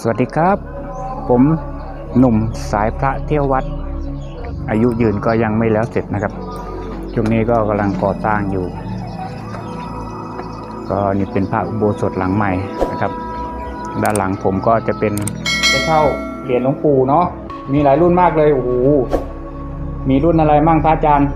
สวัสดีครับ ผมหนุ่มสายพระเที่ยววัด อายุยืนก็ยังไม่แล้วเสร็จนะครับ ช่วงนี้ก็กำลังก่อสร้างอยู่ ก็นี่เป็นพระอุโบสถหลังใหม่นะครับ ด้านหลังผมก็จะเป็นจะเช่าเหรียญหลวงปู่เนาะมีหลายรุ่นมากเลยโอ้โหมีรุ่นอะไรมั่งพระอาจารย์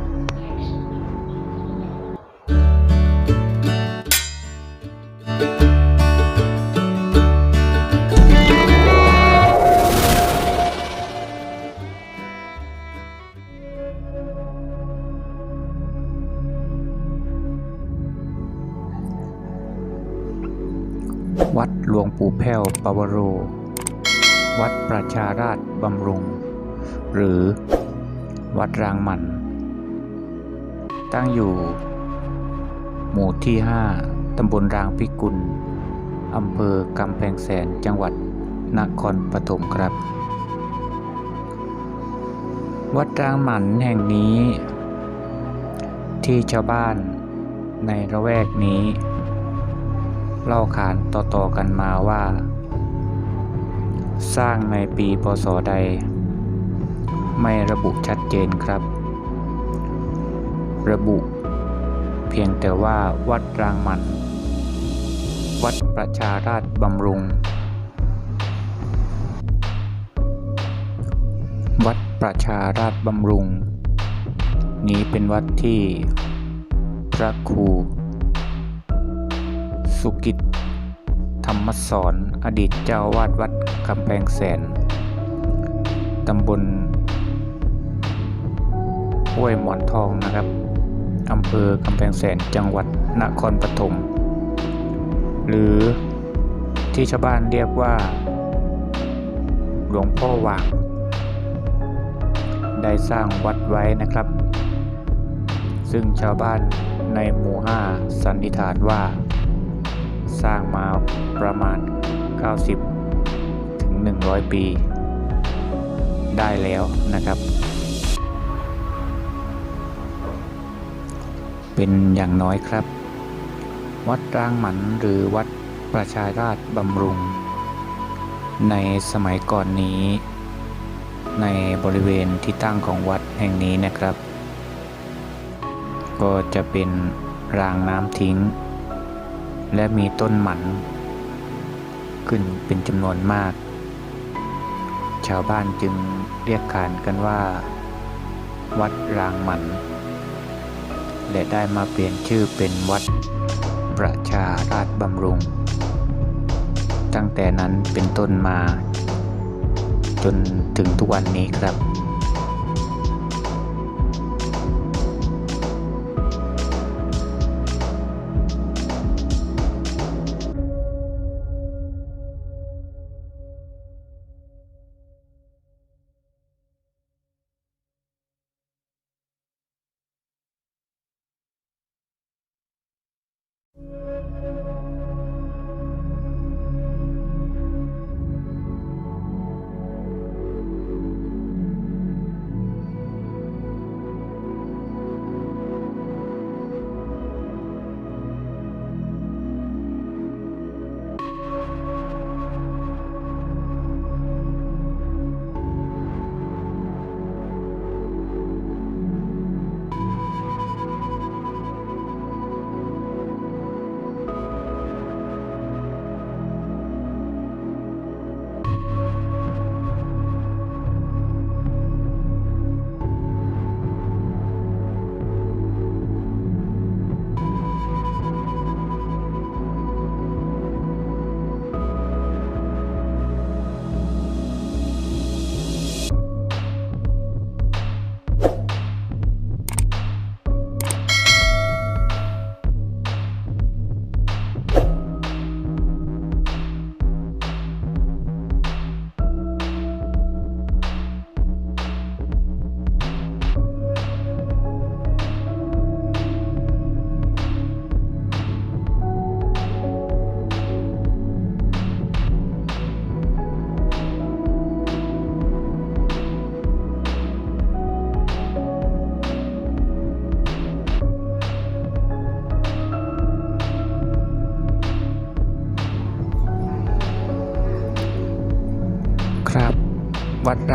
ชาราชบำรุง หรือวัดรางหมัน ตั้งอยู่ หมู่ที่ 5 ตำบลรางพิกุล อำเภอกำแพงแสนจังหวัดนครปฐมครับ วัดรางหมันแห่งนี้ ที่ชาวบ้านในระแวกนี้ เล่าขานต่อๆกันมาว่า สร้างในปีพศใด ไม่ระบุชัดเจนครับ ระบุ เพียงแต่ว่าวัดรางมัน วัดประชาราชบำรุง วัดประชาราชบำรุง นี้เป็นวัดที่พระครูสุกิจธ รรมสอนอดีตเจ้าวาดวัดกำแพงแสน ตำบลห้วยหมอนทองนะครับ อำเภอกำแพงแสนจังหวัดนครปฐม หรือที่ชาวบ้านเรียกว่า หลวงพ่อวางได้สร้างวัดไว้นะครับ ซึ่งชาวบ้านในหมู่5สันนิษฐานว่า สร้างมาประมาณ 90 ถึง 100 ปี ได้แล้วนะครับ เป็นอย่างน้อยครับ วัดรางหมันหรือวัดประชาราชบำรุง ในสมัยก่อนนี้ ในบริเวณที่ตั้งของวัดแห่งนี้นะครับ ก็จะเป็นรางน้ำทิ้ง และมีต้นหมัน ขึ้นเป็นจำนวนมาก ชาวบ้านจึงเรียกขานกันว่า วัดรางหมัน และได้มาเปลี่ยนชื่อเป็นวัดประชาราชบำรุง ตั้งแต่นั้นเป็นต้นมา จนถึงทุกวันนี้ครับ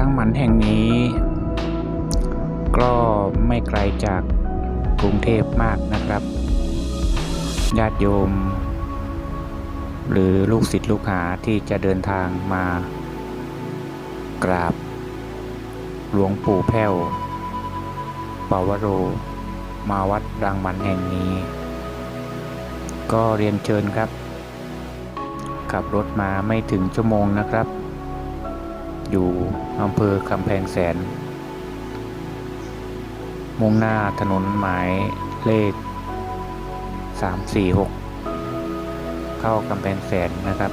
วัดรังหมันแห่งนี้ ก็ไม่ไกลจากกรุงเทพมากนะครับ ญาติโยม หรือลูกศิษย์ลูกหาที่จะเดินทางมากราบ หลวงปู่แพ้วปาวโร มาวัดรังมันแห่งนี้ ก็เรียนเชิญครับขับรถมาไม่ถึงชั่วโมงนะครับ อยู่อำเภอกำแพงแสน มุ่งหน้าถนนหมายเลข 346 เข้ากำแพงแสนนะครับ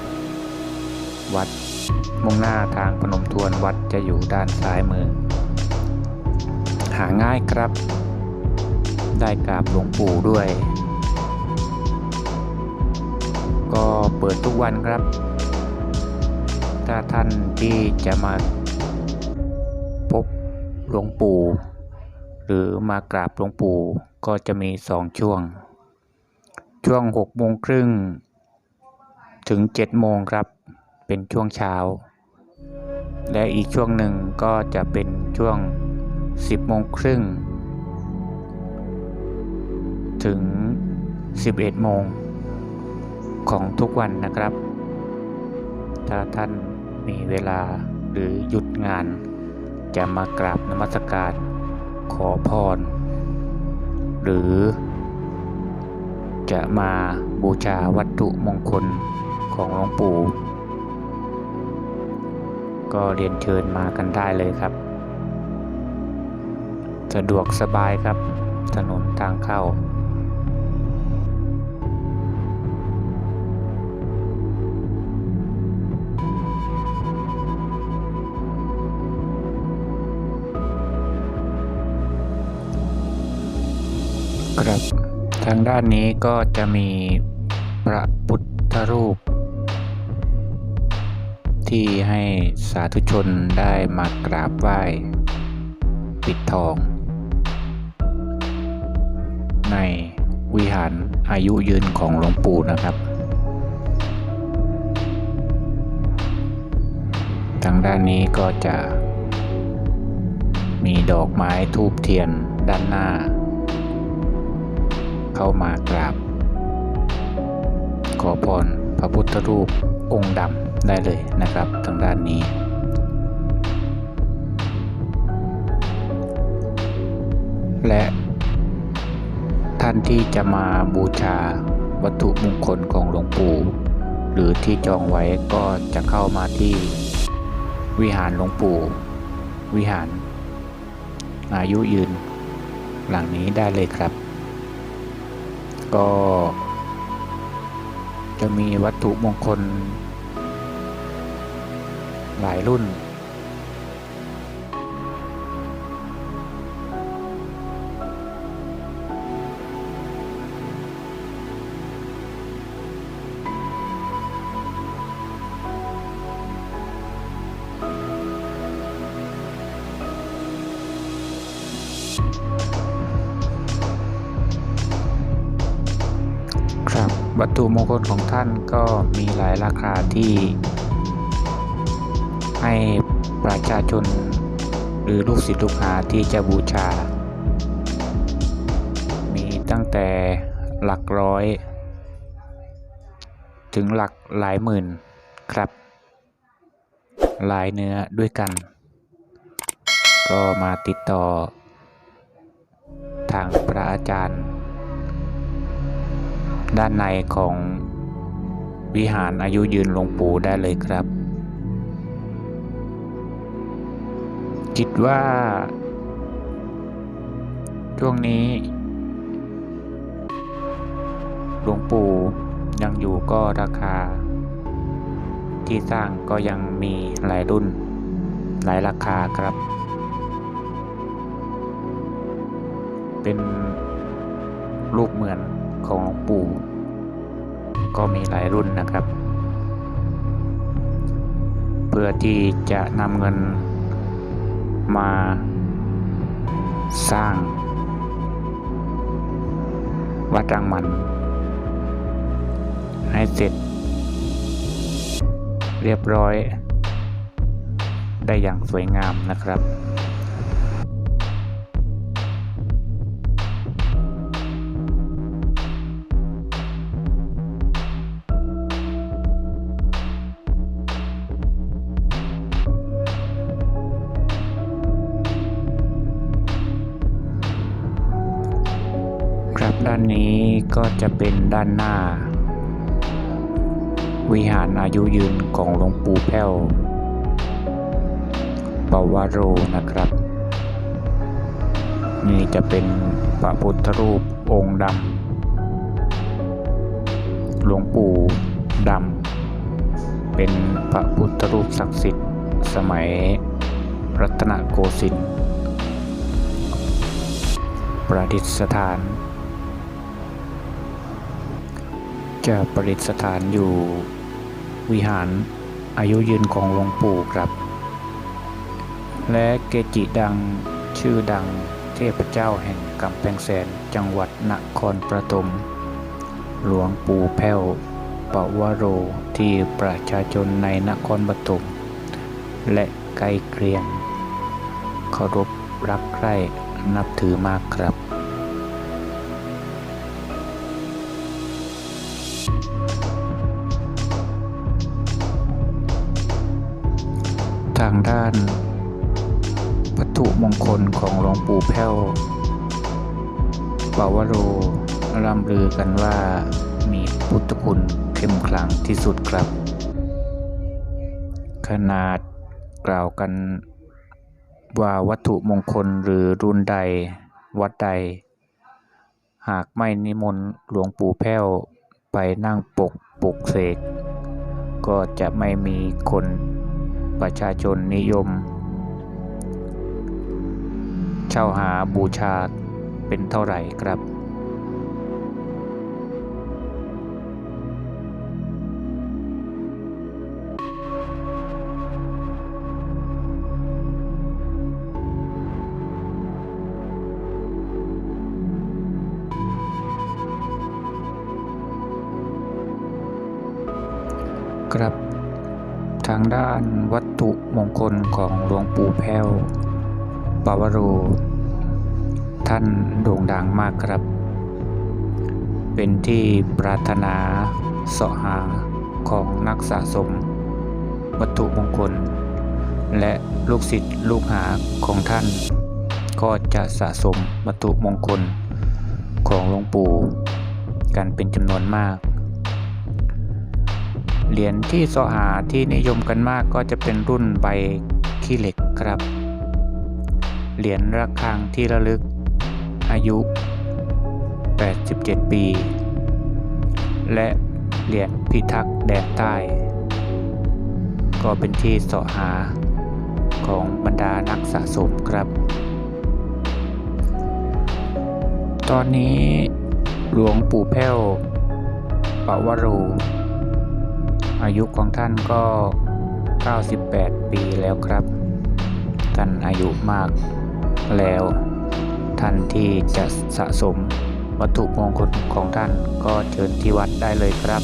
วัดมุ่งหน้าทางพนมทวนวัดจะอยู่ด้านซ้ายมือ หาง่ายครับ ได้กราบหลวงปู่ด้วย ก็เปิดทุกวันครับ ถ้าท่านที่จะมาพบหลวงปู่ หรือมากราบหลวงปู่ก็จะมีสองช่วง ช่วงหกโมงครึ่งถึงเจ็ดโมงครับเป็นช่วงเช้า และอีกช่วงหนึ่งก็จะเป็นช่วงสิบโมงครึ่งถึงสิบเอ็ดโมงของทุกวันนะครับ ถ้าท่าน มีเวลาหรือหยุดงาน จะมากราบนมัสการ ขอพร หรือ จะมาบูชาวัตถุมงคลของหลวงปู่ก็เรียนเชิญมากันได้เลยครับ สะดวกสบายครับ ถนนทางเข้า ครับ ทางด้านนี้ก็จะมีพระพุทธรูป ที่ให้สาธุชนได้มากราบไหว้ ปิดทอง ในวิหารอายุยืนของหลวงปู่นะครับ ทางด้านนี้ก็จะมีดอกไม้ทูบเทียนด้านหน้า เข้ามากราบ ขอพรพระพุทธรูปองค์ดำได้เลยนะครับทางด้านนี้ และท่านที่จะมาบูชาวัตถุมงคลของหลวงปู่หรือที่จองไว้ก็จะเข้ามาที่วิหารหลวงปู่ วิหารอายุยืนหลังนี้ได้เลยครับ ก็จะมีวัตถุมงคล หลายรุ่น วัตถุมงคลของท่านก็มีหลายราคาที่ให้ประชาชนหรือลูกศิษย์ลูกหาที่จะบูชา มีตั้งแต่หลักร้อย ถึงหลักหลายหมื่นครับ หลายเนื้อด้วยกัน ก็มาติดต่อ ทางพระอาจารย์ ด้านในของวิหารอายุยืนหลวงปู่ได้เลยครับ คิดว่า ช่วงนี้หลวงปู่ยังอยู่ก็ราคา ที่สร้างก็ยังมีหลายรุ่น หลายราคาครับ เป็นรูปเหมือน ของหลวงปู่ ก็มีหลายรุ่นนะครับ เพื่อที่จะนำเงินมาสร้าง วัดรังมัน ให้เสร็จ เรียบร้อย ได้อย่างสวยงามนะครับครับ ก็จะเป็นด้านหน้า วิหารอายุยืนของหลวงปู่แพ้วปวาโรนะครับ นี่จะเป็นพระพุทธรูปองค์ดำหลวงปู่ดำเป็นพระพุทธรูปศักดิ์สิทธิ์สมัยรัตนโกสินทร์ประดิษฐาน จะประดิษฐานอยู่วิหารอายุยืนของหลวงปู่ครับ และเกจิดังชื่อดังเทพเจ้าแห่งกำแพงแสนจังหวัดนครปฐมหลวงปู่แพ้วปวโรที่ประชาชนในนครปฐมและใกล้เคียงเคารพรักใคร่นับถือมากครับ ลของหลวงปู่แพ้วปาวโรร่ำลือกันว่ามีพุทธคุณเข้มขลังที่สุดครับ ขนาดกล่าวกันว่าวัตถุมงคลหรือรุ่นใดวัดใด หากไม่นิมนต์หลวงปู่แพ้วไปนั่งปกปกเสก ก็จะไม่มีคนประชาชนนิยม เช่าหาบูชาเป็นเท่าไหร่ครับ ครับ ทางด้านวัตถุมงคลของหลวงปู่แพ้ว ปาวโร ท่านโด่งดังมากครับ เป็นที่ปรารถนาเสาะหาของนักสะสม วัตถุมงคล และลูกศิษย์ลูกหาของท่าน ก็จะสะสมวัตถุมงคลของหลวงปู่กันเป็นจำนวนมากเหรียญที่เสาะหาที่นิยมกันมากก็จะเป็นรุ่นใบขี้เหล็กครับ เหรียญระฆังที่ระลึก อายุ 87 ปี และเหรียญพิทักษ์แดนใต้ ก็เป็นที่เสาะหาของบรรดานักสะสมครับ ตอนนี้หลวงปู่แพ้วปวโรอายุของท่านก็ 98 ปีแล้วครับ ท่านอายุมาก แล้ว ท่านที่จะสะสมวัตถุมงคลของท่านก็เชิญที่วัดได้เลยครับ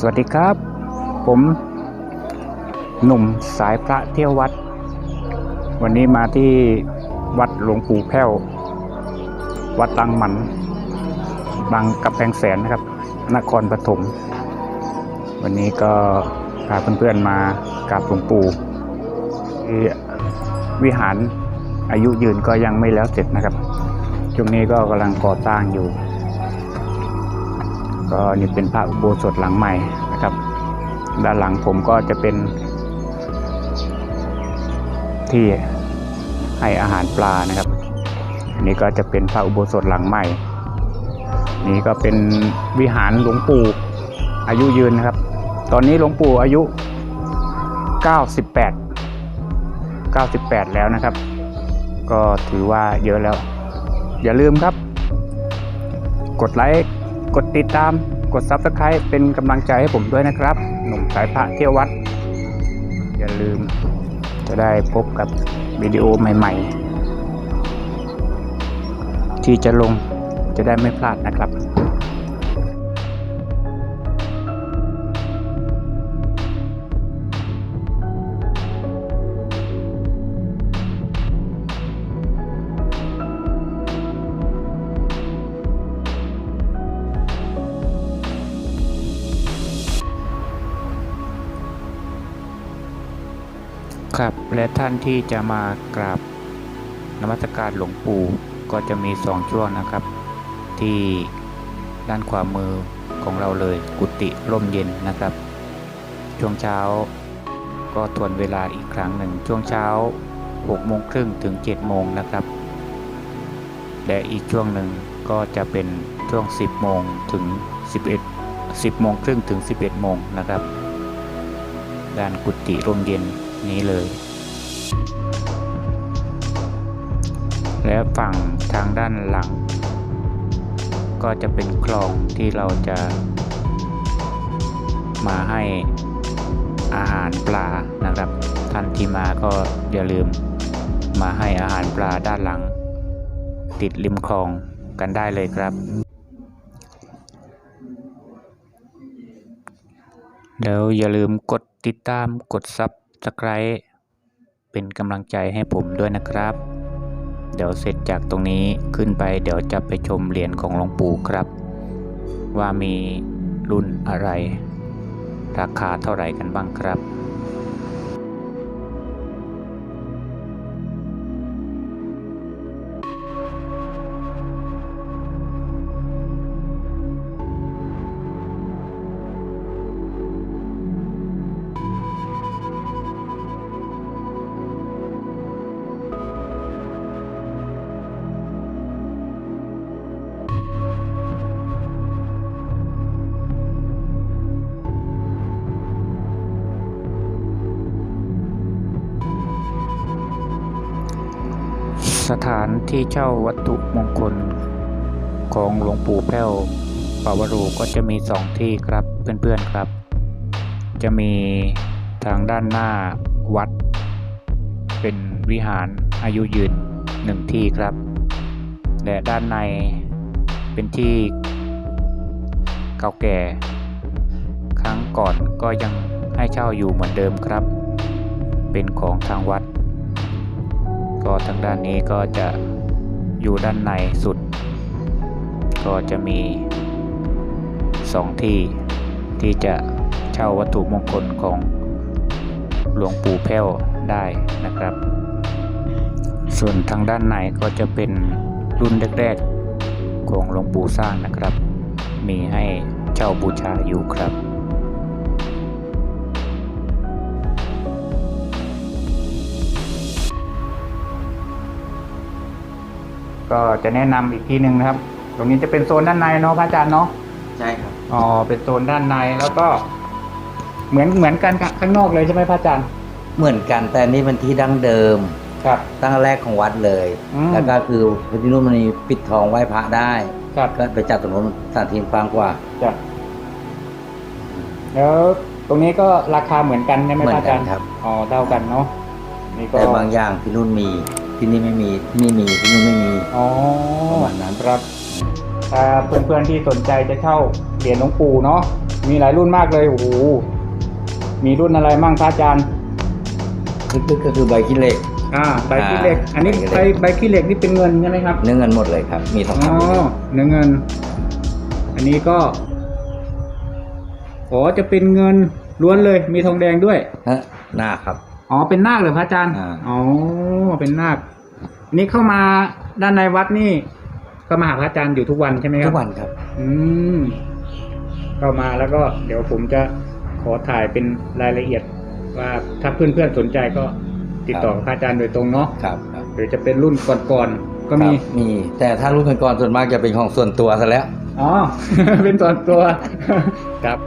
สวัสดีครับ ผมหนุ่มสายพระเที่ยววัด วันนี้มาที่วัดหลวงปู่แพ้ว วัดตังหมันบางกับแพงแสนนะครับ นครปฐมวันนี้ก็พาเพื่อนๆมากราบหลวงปู่วิหารอายุยืนก็ยังไม่แล้วเสร็จนะครับช่วงนี้ก็กำลังก่อสร้างอยู่ ก็นี่เป็นพระอุโบสถหลังใหม่นะครับ ด้านหลังผมก็จะเป็น ที่ให้อาหารปลานะครับอันนี้ก็จะเป็นพระอุโบสถหลังใหม่ นี่ก็เป็นวิหารหลวงปู่อายุยืนนะครับ ตอนนี้หลวงปู่อายุ 98 98 แล้วนะครับ ก็ถือว่าเยอะแล้ว อย่าลืมครับ กดไลค์ ดติดตาม กด Subscribe เป็นกำลังใจให้ผมด้วยนะครับ หนุ่มสายพระเที่ยววัด อย่าลืมจะได้พบกับวิดีโอใหม่ๆ ที่จะลงจะได้ไม่พลาดนะครับ และท่านที่จะมากราบนมัสการหลวงปู่ก็จะมีสองช่วงนะครับ ที่ด้านขวามือของเราเลยกุฏิร่มเย็นนะครับ ช่วงเช้าก็ทวนเวลาอีกครั้งหนึ่ง ช่วงเช้า6โมงครึ่งถึง7โมงนะครับ และอีกช่วงหนึ่งก็จะเป็นช่วง 10โมงถึง 11 10โมงครึ่งถึง 11โมงนะครับ ด้านกุฏิร่มเย็นนี้เลย และฝั่งทางด้านหลัง ก็จะเป็นคลองที่เราจะ มาให้อาหารปลานะครับ ท่านที่มาก็อย่าลืม มาให้อาหารปลาด้านหลัง ติดริมคลองกันได้เลยครับ แล้วอย่าลืมกดติดตามกดซับสไคร b e เป็นกำลังใจให้ผมด้วยนะครับ เดี๋ยวเสร็จจากตรงนี้ขึ้นไปเดี๋ยวจะไปชมเหรียญของหลวงปู่ครับ ว่ามีรุ่นอะไร ราคาเท่าไหร่กันบ้างครับ สถานที่เช่าวัตถุมงคล ของหลวงปู่แพ้วปาวโรก็จะมีสองที่ครับเพื่อนๆครับ จะมีทางด้านหน้าวัด เป็นวิหารอายุยืนหนึ่งที่ครับ และด้านในเป็นที่เก่าแก่ ครั้งก่อนก็ยังให้เช่าอยู่เหมือนเดิมครับ เป็นของทางวัด ก็ทางด้านนี้ก็จะอยู่ด้านในสุด ก็จะมีสองที่ที่จะเช่าวัตถุมงคลของหลวงปู่แพ้วได้นะครับ ส่วนทางด้านในก็จะเป็นรุ่นแรกๆของหลวงปู่สร้างนะครับ มีให้เช่าบูชาอยู่ครับ ก็จะแนะนำอีกทีหนึ่งนะครับ ตรงนี้จะเป็นโซนด้านในเนาะพระอาจารย์เนาะใช่ครับอ๋อเป็นโซนด้านในแล้วก็ เหมือนเหมือนกันกับข้างนอกเลยใช่ไหมพระอาจารย์เหมือนกันแต่อันนี่เป็นที่ดั้งเดิมครับ ตั้งแรกของวัดเลยอืมแล้วก็คือพระที่นู่นมันมีปิดทองไหว้พระได้ครับก็ไปจัดตรงนู้นสถานที่กว้างกว่าจ้ะแล้วตรงนี้ก็ราคาเหมือนกันใช่ไหมเหมืพอระนอากัจานรย์ครับอ๋อเท่ากันเนาะนี่ก็แต่บางอย่างที่นู่นมี ที่นี่ไม่มีที่นี่มีที่นู่นไม่มีอ๋อประมาณนั้นครับถ้าเพื่อนๆที่สนใจจะเช่าเหรียญหลวงปู่เนาะมมีหลายรุ่นมากเลยโอ้โหมีรุ่นอะไรมั่งพระอาจารย์ลึกๆก็คือใบขี้เหล็กอ่าใบขี้เหล็กอ่าอันนี้ใบใบขี้เหล็กใบขี้เหล็กนี่เป็นเงินใช่ไหมครับเนื้อเงินหมดเลยครับ มีทองอ๋อคำอยู่เนื้อเงิน อันนี้ก็อ๋อจะเป็นเงินล้วนเลย มีทองแดงด้วยฮะหน้าครับ อ๋อเป็นนาคเหรอพระอาจารย์อ่า อ๋อเป็นนาคอันนี้เข้ามาด้านในวัดนี่ ก็มาหาพระอาจารย์อยู่ทุกวันใช่ไหมครับ ทุกวันครับ อืมเข้ามาแล้วก็เดี๋ยวผมจะขอถ่ายเป็นรายละเอียด ว่าถ้าเพื่อนๆสนใจก็ติดต่อกับพระอาจารย์โดยตรงเนาะครับครับหรือจะเป็นรุ่นก่อนๆก็มี ครับมี แต่ถ้ารุ่นก่อนๆส่วนมากจะเป็นของส่วนตัวซะแล้ว อ๋อ เป็นส่วนตัว ครับ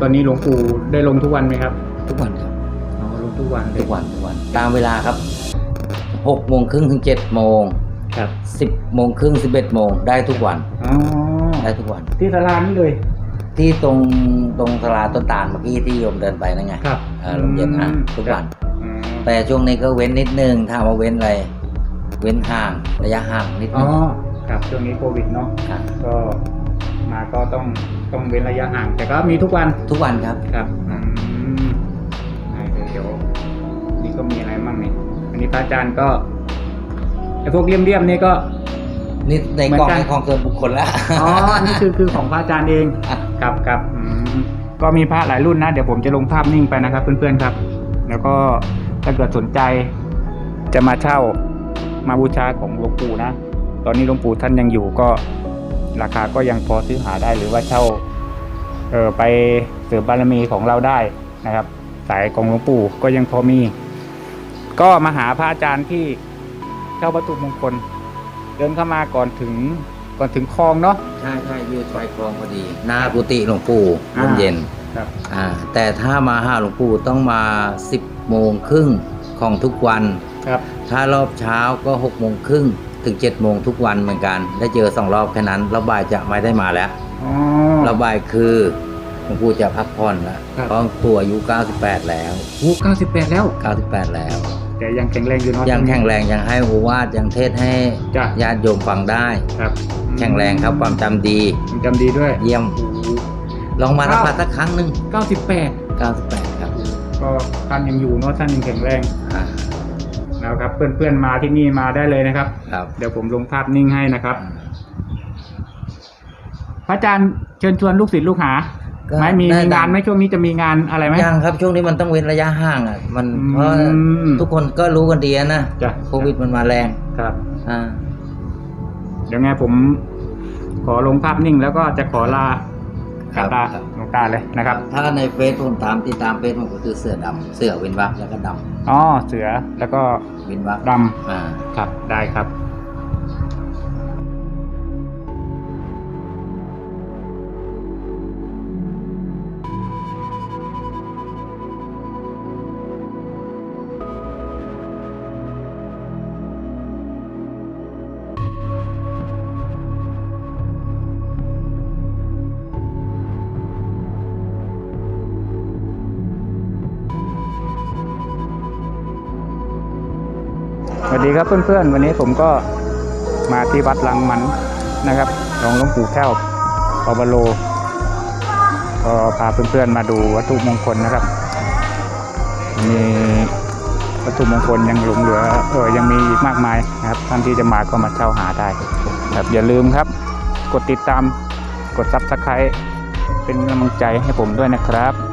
ตอนนี้หลวงปู่ได้ลงทุกวันไหมครับทุกวันครับอ๋อลงทุกวันเลยทุกวันทุกวัน ตามเวลาครับหกโมงครึ่งถึงเจ็ดโมงครับสิบโมงครึ่งสิบเอ็ดโมงได้ทุกวันอ๋อได้ทุกวัน ที่ตลาดนี่เลย ที่ตรงตรงตลาดต้นตาลเมื่อกี้ที่โยมเดินไปนั่นไงครับอ่าโรงเรียนอะทุกวันอืมแต่ช่วงนี้ก็เว้นนิดนึงถามว่าเว้นอะไร เว้นห่างระยะห่างนิดอ๋นึองครับช่วงนี้โควิดเนาะครับก็ มาก็ต้องต้องเว้นระยะห่าง แต่ก็มีทุกวันทุกวันครับครับอืมได้เลยเดี๋ยวนี่ก็มีอะไรมั่งเนี่ยอันนี้พระอาจารย์ก็ไอ้พวกเลี่ยมๆนี่ก็ นี่ในเหมือนกล่องกันในของส่วนบุคคลแล้วอ๋ออันนี้คือคือของพระอาจารย์เอง ครับครับอืมก็มีพระหลายรุ่นนะ เดี๋ยวผมจะลงภาพนิ่งไปนะครับ เพื่อนๆครับ แล้วก็ถ้าเกิดสนใจจะมาเช่ามาบูชาของหลวงปู่นะ ตอนนี้หลวงปู่ท่านยังอยู่ก็ ราคาก็ยังพอซื้อหาได้หรือว่าเช่าเออไปเสริมบารมีของเราได้นะครับ สายของหลวงปู่ก็ยังพอมี ก็มาหาพระอาจารย์ที่เช่าวัตถุมงคล เดินเข้ามาก่อนถึงก่อนถึงคลองเนาะใช่ใช่อยู่ชายคลองพอดีหน้ากุฏิหลวงปู่อ่าลมเย็นครับอ่าแต่ถ้ามาหาหลวงปู่ต้องมาสิบโมงครึ่งของทุกวันครับ ถ้ารอบเช้าก็หกโมงครึ่ง ถึงเจ็ดโมงทุกวันเหมือนกัน ได้เจอสองรอบแค่นั้นรอบบ่ายจะไม่ได้มาแล้วอ๋อ รอบบ่ายคือหลวงปู่จะพักผ่อนแล้วครับ เพราะปู่อายุ 98 แล้ว โอ้เก้าสิบแปดแล้ว 98 แล้ว แต่ยังแข็งแรงอยู่เนาะยังแข็งแรงยังให้โอวาทยังเทศให้จ้ะญาติโยมฟังได้ ครับแข็งแรงครับความจำดียังจำดีด้วย เยี่ยมโอ้โหลองมาสัมผัสสักครั้งหนึ่งเก้าสิบแปด98 ครับก็ท่านยังอยู่เนาะท่านยังแข็งแรง อ่า นะครับ เพื่อนๆมาที่นี่มาได้เลยนะครับ ครับ เดี๋ยวผมลงภาพนิ่งให้นะครับ พระอาจารย์เชิญชวนลูกศิษย์ลูกหาก็ไหมมีได้มีงานไหมช่วงนี้จะมีงานอะไรไหม ยังครับช่วงนี้มันต้องเว้นระยะห่างอะ มันอืม เพราะทุกคนก็รู้กันดีนะจ้ะโควิดมันมาแรงครับ อ่า เดี๋ยวไงผมขอลงภาพนิ่งแล้วก็จะขอลา ครับลาครับ หลวงตาเลยนะครับถ้าในเฟซผมตามติดตามเฟซผมก็คือเสือดำเสือเว้นวักแล้วก็ดอ๋อเสือแล้วก็ำเว้นวักดอ่าำครับได้ครับ ครับเพื่อนๆ วันนี้ผมก็มาที่วัดลังมันนะครับของหลวงปู่แก้วปอบโล ก็พาเพื่อนๆมาดูวัตถุมงคลนะครับ มีวัตถุมงคลยังหลงเหลือเออยังมีอีกมากมายนะครับท่านที่จะมาก็มาเช่าหาได้ครับอย่าลืมครับ กดติดตามกดซับสไครต์เป็นกำลังใจให้ผมด้วยนะครับ